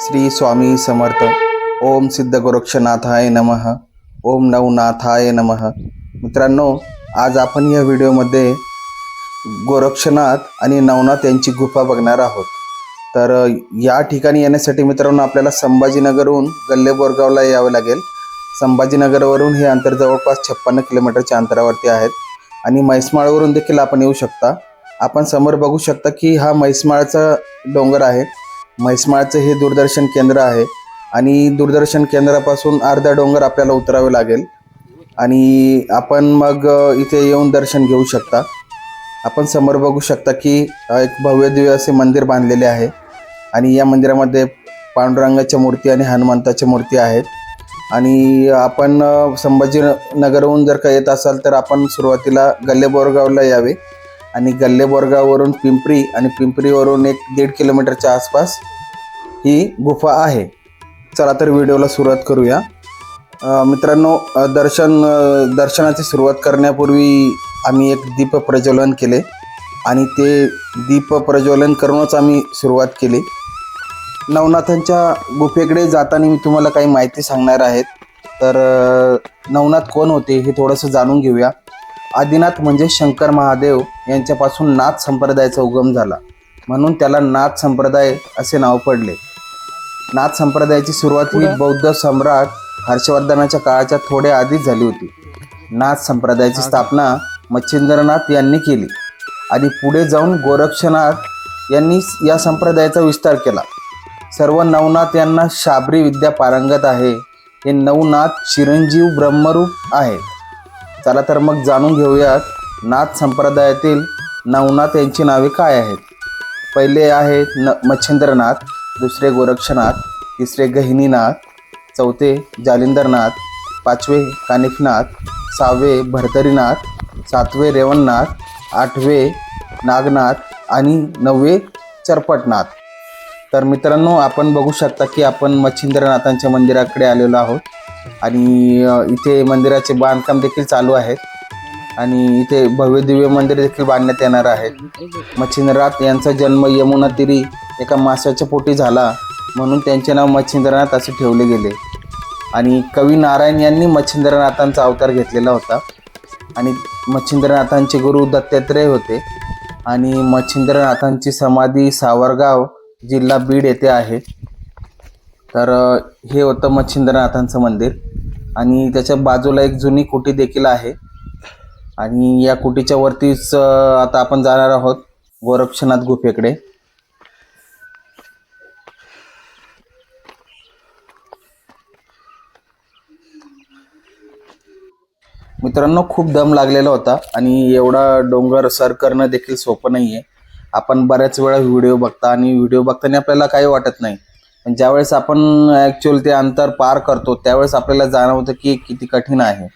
श्री स्वामी समर्थ। ओम सिद्ध गोरक्षनाथाय नमः। ओम नवनाथाय नमः। मित्रांनो आज आपण या व्हिडिओमध्ये गोरक्षनाथ आणि नवनाथ यांची गुफा बघणार आहोत. तर या ठिकाणी येण्यासाठी मित्रांनो आपल्याला संभाजीनगरहून गल्ले बोरगावला यावं लागेल. संभाजीनगरवरून हे अंतर जवळपास छप्पन्न किलोमीटरच्या अंतरावरती आहेत. आणि म्हैसमाळवरून देखील आपण येऊ शकता. आपण समोर बघू शकता की हा म्हैसमाळचा डोंगर आहे. म्हैसमाळचं हे दूरदर्शन केंद्र आहे. आणि दूरदर्शन केंद्रापासून अर्धा डोंगर आपल्याला उतरावे लागेल. आणि आपण मग इथे येऊन दर्शन घेऊ शकता. आपण समोर बघू शकता की एक भव्य दिव्य असे मंदिर बांधलेले आहे. आणि या मंदिरामध्ये पांडुरंगाच्या मूर्ती आणि हनुमंताच्या मूर्ती आहेत. आणि आपण संभाजीनगरहून जर का येत असाल तर आपण सुरुवातीला गल्ले बोरगावला यावे. आणि गल्ले बोरगाववरून पिंपरी आणि पिंपरीवरून एक दीड किलोमीटरच्या आसपास ही गुफा आहे. चला तर व्हिडिओला सुरुवात करूया. मित्रांनो दर्शन दर्शनाची सुरुवात करण्यापूर्वी आम्ही एक दीप प्रज्वलन केले आणि ते दीप प्रज्वलन करूनच आम्ही सुरुवात केली. नवनाथांच्या गुफेकडे जाताना मी तुम्हाला काही माहिती सांगणार आहेत तर नवनाथ कोण होते हे थोडंसं जाणून घेऊया. आदिनाथ म्हणजे शंकर महादेव यांच्यापासून नाथ संप्रदायाचा उगम झाला. म्हणून त्याला नाथ संप्रदाय असे नाव पडले. नाथ संप्रदायाची सुरुवात ही बौद्ध सम्राट हर्षवर्धनाच्या काळाच्या थोड्या आधीच झाली होती. नाथ संप्रदायाची स्थापना मच्छिंद्रनाथ यांनी केली. आणि पुढे जाऊन गोरक्षनाथ यांनी या संप्रदायाचा विस्तार केला. सर्व नवनाथ यांना शाबरी विद्या पारंगत आहे. हे नवनाथ चिरंजीव ब्रह्मरूप आहे. चला तर मग जाणून घेऊयात नाथ संप्रदायातील नवनाथ यांची नावे काय आहेत? पहिले आहेत न मच्छिंद्रनाथ दुसरे गोरक्षनाथ तिसरे गहिनीनाथ चौथे जालिंदरनाथ पाचवे कानिफनाथ सहावे भरतरीनाथ सातवे रेवणनाथ आठवे नागनाथ आणि नववे चरपटनाथ. तर मित्रांनो आपण बघू शकता की आपण मच्छिंद्रनाथांच्या मंदिराकडे आलेलो आहोत. आणि इथे मंदिराचे बांधकाम देखील चालू आहेत. आणि इथे भव्य दिव्य मंदिर देखील बांधण्यात येणार आहे. मच्छिंद्रनाथ यांचा जन्म यमुना तिरी एका माशाच्या पोटी झाला म्हणून त्यांचे नाव मच्छिंद्रनाथ असे ठेवले गेले. आणि कवी नारायण यांनी मच्छिंद्रनाथांचा अवतार घेतलेला होता. आणि मच्छिंद्रनाथांचे गुरु दत्तात्रेय होते. आणि मच्छिंद्रनाथांची समाधी सावरगाव जिल्हा बीड येथे आहे. तर हे होतं मच्छिंद्रनाथांचं मंदिर. आणि त्याच्या बाजूला एक जुनी कुटी देखील आहे. आणि या कुटीच्या वरतीच आता आपण जाणार आहोत गोरक्षनाथ गुफेकडे. मित्रांनो खूप दम लागलेला होता आणि एवढा डोंगर सर करणं देखील सोपं नाही आहे आपण बऱ्याच वेळा व्हिडिओ बघता आणि व्हिडिओ बघताना आपल्याला काही वाटत नाही. ज्यावेळेस आपण ॲक्च्युअल ते अंतर पार करतो त्यावेळेस आपल्याला जाणवतं की किती कठीण आहे.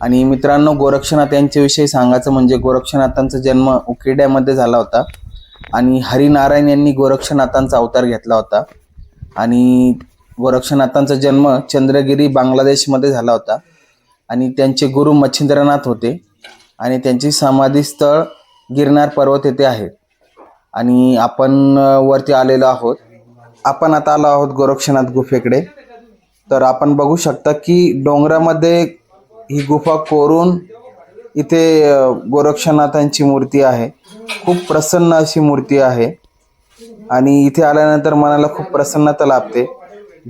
आणि मित्रांनो गोरक्षनाथ यांच्याविषयी सांगायचं म्हणजे गोरक्षनाथांचा जन्म उकेड्यामध्ये झाला होता आणि हरिनारायण यांनी गोरक्षनाथांचा अवतार घेतला होता. आणि गोरक्षनाथांचा जन्म चंद्रगिरी बांगलादेशमध्ये झाला होता. आणि त्यांचे गुरु मच्छिंद्रनाथ होते आणि त्यांची समाधीस्थळ गिरनार पर्वत येथे आहे. आणि आपण वरती आलेलो आहोत. आपण आता आलो आहोत गोरक्षनाथ गुफेकडे. तर आपण बघू शकता की डोंगरामध्ये ही गुफा कोरून इथे गोरक्षनाथांची मूर्ती आहे. खूप प्रसन्न अशी मूर्ती आहे. आणि इथे आल्यानंतर मनाला खूप प्रसन्नता लाभते.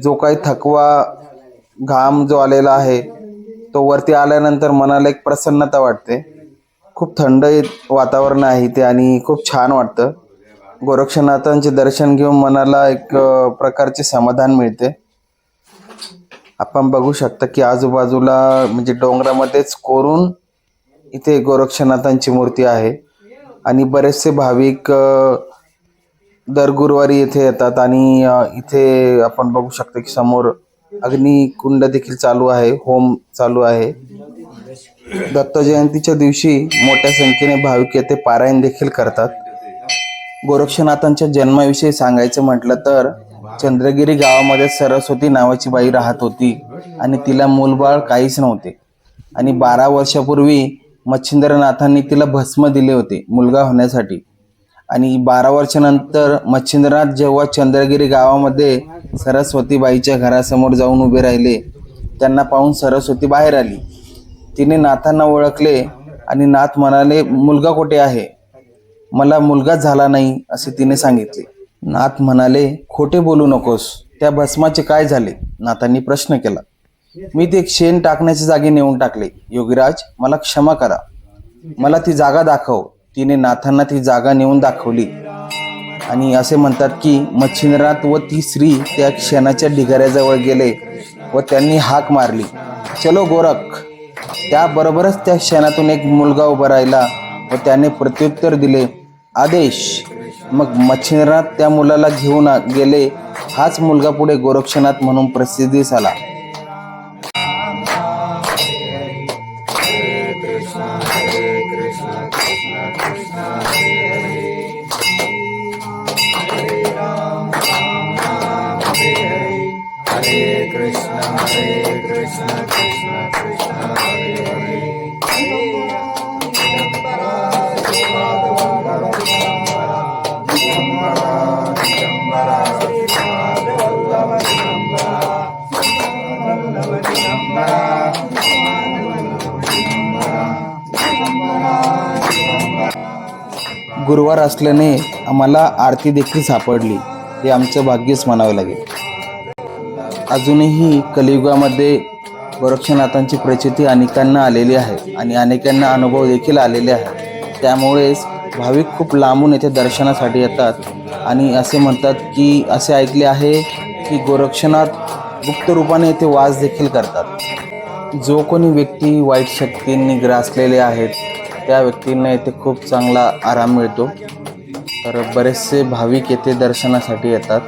जो काही थकवा घाम जो आलेला आहे तो वरती आल्यानंतर मनाला एक प्रसन्नता वाटते. खूप थंड वातावरण आहे इथे आणि खूप छान वाटतं. गोरक्षनाथांचे दर्शन घेऊन मनाला एक प्रकारचे समाधान मिळते. आपण बघू शकता की आजूबाजूला म्हणजे डोंगरामध्येच कोरून इथे गोरक्षनाथांची मूर्ती आहे. आणि बरेचसे भाविक दर गुरुवारी येथे येतात आणि इथे आपण बघू शकतो की समोर अग्निकुंड देखील चालू आहे होम चालू आहे. दत्त जयंतीच्या दिवशी मोठ्या संख्येने भाविक येथे पारायण देखील करतात. गोरक्षनाथांच्या जन्माविषयी सांगायचं म्हटलं तर चंद्रगिरी गावामध्ये सरस्वती नावाची बाई राहत होती आणि तिला मूलबाळ काहीच नव्हते. आणि बारा वर्षापूर्वी मच्छिंद्रनाथांनी तिला भस्म दिले होते मुलगा होण्यासाठी. आणि बारा वर्षानंतर मच्छिंद्रनाथ जेव्हा चंद्रगिरी गावामध्ये सरस्वतीबाईच्या घरासमोर जाऊन उभे राहिले त्यांना पाहून सरस्वती बाहेर आली. तिने नाथांना ओळखले आणि नाथ म्हणाले मुलगा कुठे आहे? मला मुलगा झाला नाही असे तिने सांगितले. नाथ म्हणाले खोटे बोलू नकोस. त्या भस्माचे काय झाले? नाथांनी प्रश्न केला. मी ते शेण टाकण्याच्या जागी नेऊन टाकले. योगीराज मला क्षमा करा. मला ती जागा दाखव. तिने नाथांना ती जागा नेऊन दाखवली. आणि असे म्हणतात की मच्छिंद्रनाथ व ती स्त्री त्या क्षणाच्या ढिगाऱ्याजवळ गेले व त्यांनी हाक मारली. चलो गोरख. त्याबरोबरच त्या क्षणातून एक मुलगा उभा राहिला व त्याने प्रत्युत्तर दिले. आदेश. मग मच्छिंद्रनाथ त्या मुलाला घेऊन गेले. हाच मुलगा पुढे गोरक्षनाथ म्हणून प्रसिद्धीस आला गुरुवार असल्याने आम्हाला आरती देखील सापडली. हे आमचं भाग्यच म्हणावं लागेल. अजूनही कलियुगामध्ये गोरक्षनाथांची प्रचिती अनेकांना आलेली आहे आणि अनेकांना अनुभव देखील आलेले आहे. त्यामुळेच भाविक खूप लांबून येथे दर्शनासाठी येतात आणि असे म्हणतात की असे ऐकले आहे की गोरक्षनाथ गुप्त रूपाने येथे वास देखील करतात. जो कोणी व्यक्ती वाईट शक्तींनी ग्रासलेले आहेत त्या व्यक्तींना येथे खूप चांगला आराम मिळतो. तर बरेचसे भाविक येथे दर्शनासाठी येतात.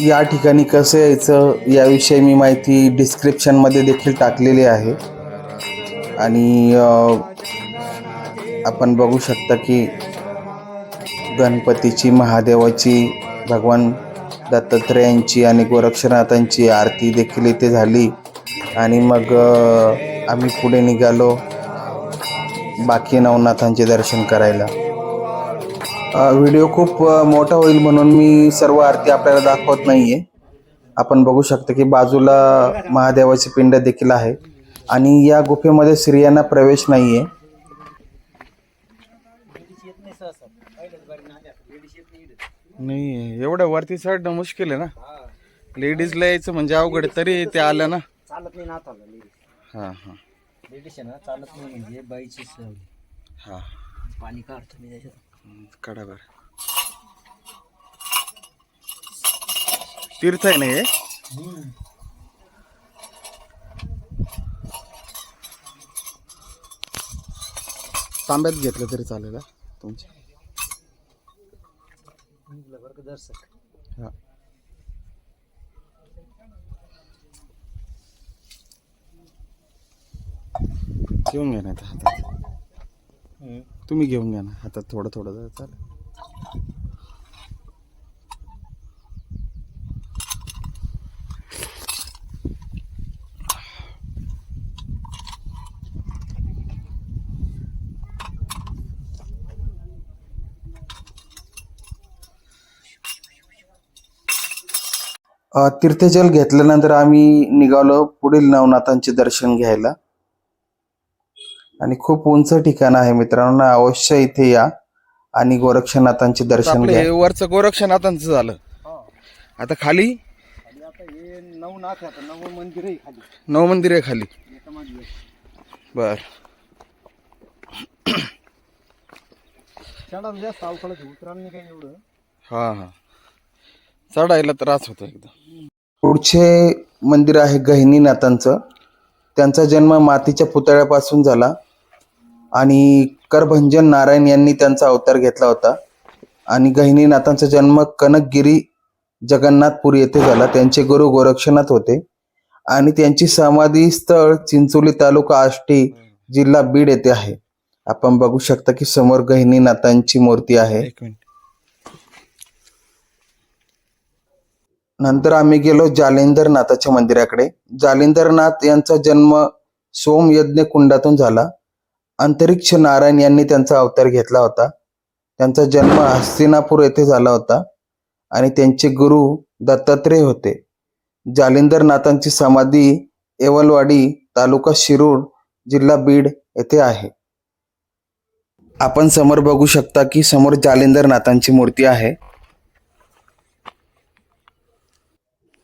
या ठिकाणी कसं यायचं याविषयी मी माहिती डिस्क्रिप्शनमध्ये देखील टाकलेली आहे. आणि आपण बघू शकता की गणपतीची महादेवाची भगवान दत्तात्रेयांची आणि गोरक्षनाथांची आरती देखील इथे झाली. आणि मग आम्ही पुढे निघालो. बाकी नवनाथांचे दर्शन करायला. व्हिडिओ खूप मोठा होईल म्हणून मी सर्व आरती आपल्याला दाखवत नाहीये. आपण बघू शकता की बाजूला महादेवाची पिंड देखील आहे. आणि या गुफेमध्ये स्त्रियांना प्रवेश नाहीये. नाही एवढं वरती चढणं मुश्किल आहे ना? लेडीजला यायचं म्हणजे अवघड. तरी ते आलं ना? चालत नाही नाथाला लेडीज हा हा. लेडीज आहे ना चालत नाही म्हणजे बाईची सवय हा. पाणी काढतो मी त्याच्यात. कडा बर. तीर्थ आहे ना हे? तांब्यात घेतलं तरी चालेल हा, तुमच्या निघलं बरं का दर्शक हा. घेऊन घ्या नाही हातात. तुम्ही घेऊन घ्या ना हातात थोडं थोडं चालेल. तीर्थजल घेतल्यानंतर आम्ही निघालो पुढील नवनाथांचे दर्शन घ्यायला. आणि खूप उंच ठिकाण आहे मित्रांनो. अवश्य इथे या आणि गोरक्षनाथांचे दर्शन घ्या. आपले वरचं गोरक्षनाथांचं झालं. आता खाली? हे नऊ नाथ नऊ मंदिर आहे खाली. नऊ मंदिर आहे खाली. बर. चढायला जास्त अवकाळच उतरायला नाही काही एवढं. हा हा. चढायला त्रास होतो एकदम पुढचे मंदिर आहे गहिनीनाथांचं. त्यांचा जन्म मातीच्या पुतळ्यापासून झाला. आणि करभंजन नारायण यांनी त्यांचा अवतार घेतला होता. आणि गहिनीनाथांचा जन्म कनकगिरी जगन्नाथपुरी येथे झाला. त्यांचे गुरु गोरक्षनाथ होते. आणि त्यांची समाधी स्थळ चिंचोली तालुका आष्टी जिल्हा बीड येथे आहे. आपण बघू शकता की समोर गहिनीनाथांची मूर्ती आहे. नंतर आम्ही गेलो जालिंदर नाथाच्या मंदिराकडे. जालिंदरनाथ यांचा जन्म सोमयज्ञ कुंडातून झाला. अंतरिक्ष नारायण यांनी त्यांचा अवतार घेतला होता. त्यांचा जन्म हस्तिनापूर येथे झाला होता आणि त्यांचे गुरु दत्तात्रेय होते. जालिंदर नाथांची समाधी एवलवाडी तालुका शिरूर जिल्हा बीड येथे आहे. आपण समोर बघू शकता की समोर जालिंदर नाथांची मूर्ती आहे.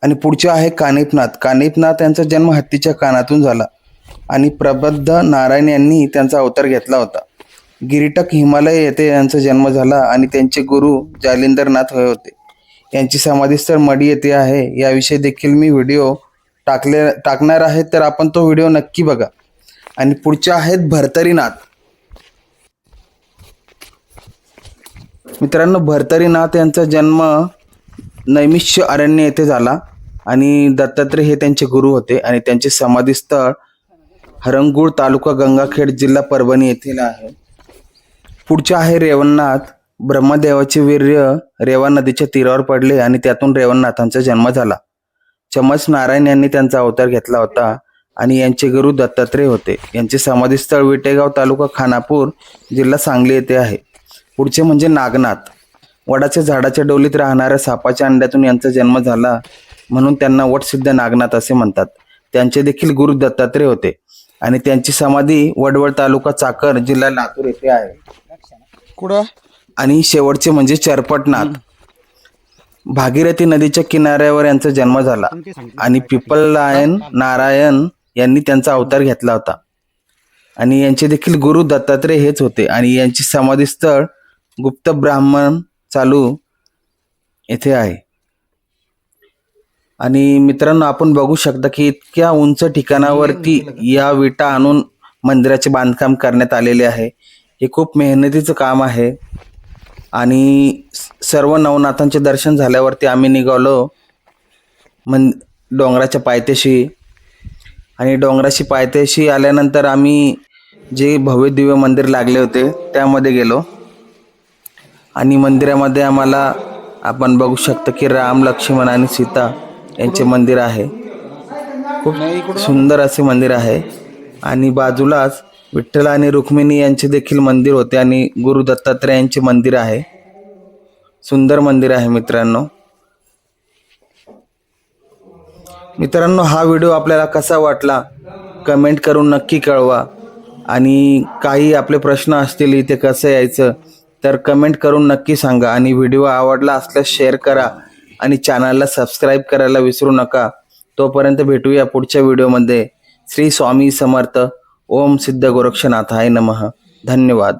आणि पुढचे आहे कानिपनाथ कानिपनाथ यांचा जन्म हत्तीच्या कानातून झाला. आणि प्रबद्ध नारायण यांनी त्यांचा अवतार घेतला होता. गिरिटक हिमालय येथे यांचा जन्म झाला आणि त्यांचे गुरु जालिंदरनाथ होय होते. यांची समाधीस्थळ मडी येथे आहे. याविषयी देखील मी व्हिडिओ टाकले टाकणार आहे तर आपण तो व्हिडिओ नक्की बघा. आणि पुढच्या आहेत भरतरीनाथ. मित्रांनो भरतरीनाथ यांचा जन्म नैमिष्य अरण्य येथे झाला आणि दत्तात्रय हे त्यांचे गुरु होते आणि त्यांचे समाधीस्थळ हरंगूळ तालुका गंगाखेड जिल्हा परभणी येथील आहे. पुढचे आहे रेवणनाथ. ब्रह्मदेवाचे वीर्य रेवा नदीच्या तीरावर पडले आणि त्यातून रेवणनाथांचा जन्म झाला. चमस नारायण यांनी त्यांचा अवतार घेतला होता आणि यांचे गुरु दत्तात्रय होते. यांचे समाधीस्थळ विटेगाव तालुका खानापूर जिल्हा सांगली येथे आहे. पुढचे म्हणजे नागनाथ. वडाच्या झाडाच्या डोलीत राहणाऱ्या सापाच्या अंड्यातून यांचा जन्म झाला म्हणून त्यांना वटसिद्ध नागनाथ असे म्हणतात. त्यांचे देखील गुरु दत्तात्रय होते. आणि त्यांची समाधी वडवळ तालुका चाकर जिल्हा लातूर येथे आहे. कुठं? आणि शेवटचे म्हणजे चरपटनाथ. भागीरथी नदीच्या किनाऱ्यावर यांचा जन्म झाला. आणि पिपललायन नारायण यांनी त्यांचा अवतार घेतला होता. आणि यांचे देखील गुरु दत्तात्रय हेच होते. आणि यांची समाधीस्थळ गुप्त ब्राह्मण चालू येथे आहे. आणि मित्रांनो आपण बघू शकता की इतक्या उंच ठिकाणावरती या विटा आणून मंदिराचे बांधकाम करण्यात आलेले आहे. हे खूप मेहनतीचं काम आहे. आणि सर्व नवनाथांचे दर्शन झाल्यावरती आम्ही निघालो मन डोंगराच्या पायथ्याशी. आणि डोंगराशी पायथ्याशी आल्यानंतर आम्ही जे भव्य दिव्य मंदिर लागले होते त्यामध्ये गेलो. आणि मंदिरामध्ये आम्हाला आपण बघू शकता की राम लक्ष्मण आणि सीता यांचे मंदिर आहे. खूप सुंदर असे मंदिर आहे. आणि बाजूलाच विठ्ठल आणि रुक्मिणी यांचे देखील मंदिर होते आणि गुरु दत्तात्रय यांचे मंदिर आहे. सुंदर मंदिर आहे मित्रांनो. मित्रांनो हा व्हिडिओ आपल्याला कसा वाटला? कमेंट करून नक्की कळवा. आणि काही आपले प्रश्न असतील इथे कसं यायचं तर कमेंट करून नक्की सांगा. आणि व्हिडिओ आवडला असल्यास शेअर करा. आणि चॅनलला सबस्क्राईब करायला विसरू नका. तोपर्यंत भेटूया पुढच्या व्हिडिओमध्ये श्री स्वामी समर्थ. ओम सिद्ध गोरक्षनाथाय नमः. धन्यवाद.